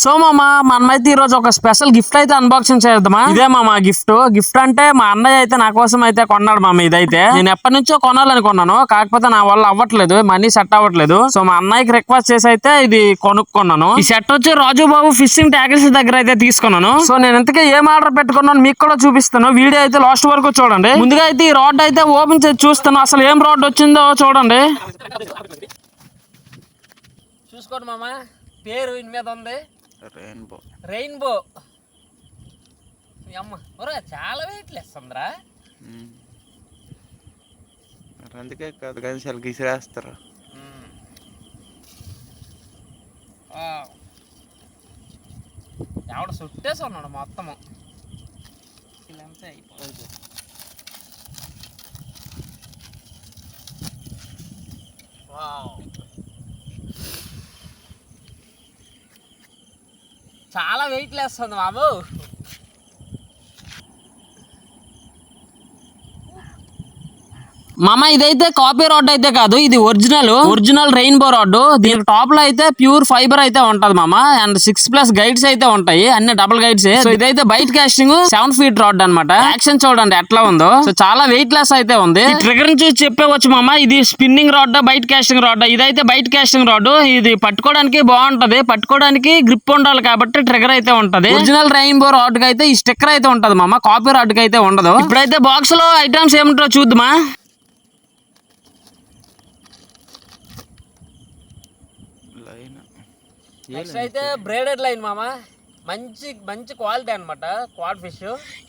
So మామ మనమైతే ఈ రోజు ఒక స్పెషల్ గిఫ్ట్ అయితే అన్బాక్సింగ్ చేద్దామా? ఇదే మామ గిఫ్ట్. గిఫ్ట్ అంటే మా అన్నయ్య అయితే నా కోసం అయితే కొన్నాడు మామ ఇదైతే. నేను ఎప్పటి నుంచో కొనాలనుకున్నాను కాకపోతే నా వల్ల అవ్వట్లేదు. మనీ సెట్ అవ్వట్లేదు. సో మా అన్నయ్యకి రిక్వెస్ట్ చేసి అయితే ఇది కొనుక్కున్నాను. ఈ సెట్ వచ్చి రాజు బాబు ఫిషింగ్ ట్యాగిల్స్ దగ్గర అయితే తీసుకున్నాను. సో నేను ఇంతకీ ఏం ఆర్డర్ పెట్టుకున్నాను మీకు కూడా చూపిస్తాను. వీడియో అయితే లాస్ట్ వరకు చూడండి. ముందుగా అయితే ఈ రాడ్ అయితే ఓపెన్ చేసి చూస్తాను అసలు ఏం రాడ్ వచ్చిందో చూడండి. చూసుకోండి మామ. పేరు ఇన్ మీద ఉంది. రెయిన్బో రెయిన్బో అమ్మ ఒరే చాలా వెయిట్ లేస్తుందిరా మరి అందుకే కాదు కానీ చాలా గిసిరేస్తారు? ఎవడ చుట్టేసి ఉన్నాడు మొత్తము. ఇలాంతా అయిపోయింది చాలా వెయిట్ లేస్తుంది బాబు. మామ ఇదైతే కాపీ రాడ్ అయితే కాదు ఇది ఒరిజినల్ ఒరిజినల్ రెయిన్బో రాడ్ దీని టాప్లో అయితే ప్యూర్ ఫైబర్ అయితే ఉంటది మామ అండ్ సిక్స్ ప్లస్ గైడ్స్ అయితే ఉంటాయి అన్ని డబుల్ గైడ్స్. సో ఇదైతే bait casting seven feet rod అన్నమాట. యాక్షన్ చూడండి ఎట్లా ఉందో. సో చాలా వెయిట్ లెస్ అయితే ఉంది. ట్రిగర్ చూసి చెప్పేవచ్చు మామ ఇది spinning rod bait casting rod ఇదైతే బైట్ కాస్టింగ్ రాడ్ ఇది పట్టుకోవడానికి బాగుంటది. పట్టుకోవడానికి గ్రిప్ ఉండాలి కాబట్టి ట్రిగర్ అయితే ఉంటది. ఒరిజినల్ రెయిన్బో రాడ్కి అయితే ఈ స్టిక్కర్ అయితే ఉంటది మామ కాపీ రాడ్కి అయితే ఉండదు. ఇప్పుడైతే బాక్స్లో ఐటమ్స్ ఏమిటో చూద్దామా? నెక్స్ట్ అయితే బ్రేడెడ్ లైన్ మామ? మంచి మంచి క్వాలిటీ అన్నమాట. క్వాడ్ ఫిష్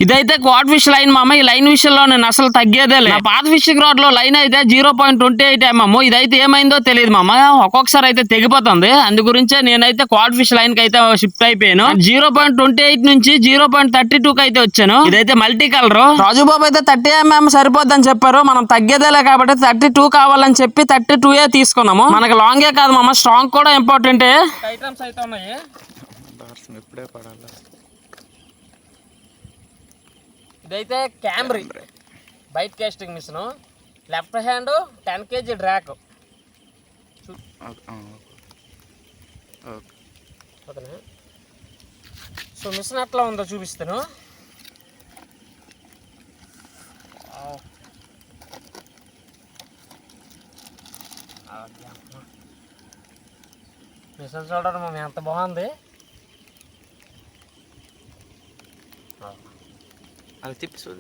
ఇదైతే క్వాడ్ ఫిష్ లైన్ మామ. ఈ లైన్ విషయంలో నేను అసలు తగ్గేదే లేదు. పాత ఫిషింగ్ రాడ్లో లైన్ అయితే zero point twenty eight MM ఇదైతే ఏమైందో తెలియదు మామ. ఒక్కొక్కసారి అయితే తెగిపోతుంది. అందు గురించే నేనైతే క్వాడ్ ఫిష్ లైన్కి అయితే షిఫ్ట్ అయిపోయాను. జీరో పాయింట్ ట్వంటీ ఎయిట్ నుంచి జీరో పాయింట్ థర్టీ టూ కి అయితే వచ్చాను. ఇదైతే మల్టీ కలర్ రాజుబాబు అయితే థర్టీ ఎంఎం సరిపోద్దని చెప్పారు. మనం తగ్గేదేలే కాబట్టి థర్టీ టూ కావాలని చెప్పి థర్టీ టూ ఏ తీసుకున్నాము. మనకి లాంగే కాదు మామ. స్ట్రాంగ్ కూడా ఇంపార్టెంట్ ఐటమ్స్ అయితే ఉన్నాయి. డార్సన్ ఇప్పుడే పడాలి? ఇదైతే Camry bait casting machine left hand ten KG drag ఓకేనా? సో మిషన్ ఎట్లా ఉందో చూపిస్తాను. మిషన్ చూడడం మేము ఎంత బాగుంది. Ah. Tem pessoas.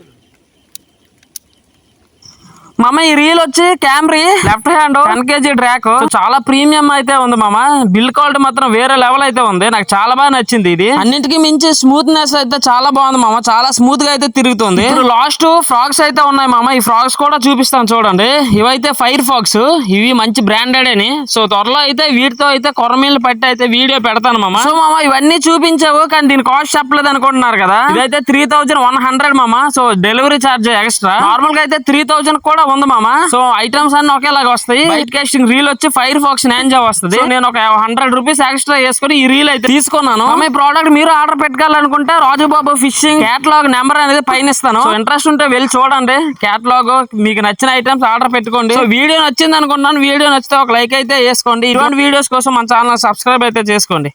మామ ఈ రీల్ వచ్చి Camry left hand ten KG drag చాలా ప్రీమియం అయితే ఉంది మామ. బిల్ క్వాలిటీ మాత్రం వేరే లెవెల్ అయితే ఉంది. నాకు చాలా బాగా నచ్చింది ఇది. అన్నిటికీ మించి స్మూత్నెస్ అయితే చాలా బాగుంది మామ. చాలా స్మూత్గా అయితే తిరుగుతుంది. లాస్ట్ ఫ్రాక్స్ అయితే ఉన్నాయి మామ. ఈ ఫ్రాక్స్ కూడా చూపిస్తాను చూడండి. ఇవైతే ఫైర్ ఫాక్స్ ఇవి మంచి బ్రాండెడ్ అని. సో త్వరలో అయితే వీటితో అయితే కొరమీలు పట్టి అయితే వీడియో పెడతాను మామ. సో మామ ఇవన్నీ చూపించావు కానీ దీని కాస్ట్ చెప్పలేదు అనుకుంటున్నారు కదా. ఇదైతే త్రీ థౌజండ్ వన్ హండ్రెడ్ మామ. సో డెలివరీ ఛార్జ్ ఎక్స్ట్రా నార్మల్గా అయితే త్రీ థౌజండ్ కూడా ఉంది మామ. సో ఐటమ్స్ అన్ని ఒకేలాగా వస్తాయి. వైట్ కాస్టింగ్ రీల్ వచ్చి ఫైర్ ఫాక్స్ నాంజా వస్తుంది. నేను ఒక హండ్రెడ్ రూపీస్ ఎక్స్ట్రా వేసుకొని ఈ రీల్ అయితే తీసుకున్నాను. ఈ ప్రోడక్ట్ మీరు ఆర్డర్ పెట్టుకోవాలనుకుంటే రాజుబాబు ఫిషింగ్ కేటలాగ్ నెంబర్ అనేది పైన ఇస్తాను. ఇంట్రెస్ట్ ఉంటే వెళ్ళి చూడండి. కేటలాగ్ మీకు నచ్చిన ఐటమ్స్ ఆర్డర్ పెట్టుకోండి. సో వీడియో నచ్చింది అనుకుంటున్నాను వీడియో నచ్చితే ఒక లైక్ అయితే వేసుకోండి. ఇటువంటి వీడియోస్ కోసం మన ఛానల్ సబ్స్క్రైబ్ అయితే చేసుకోండి.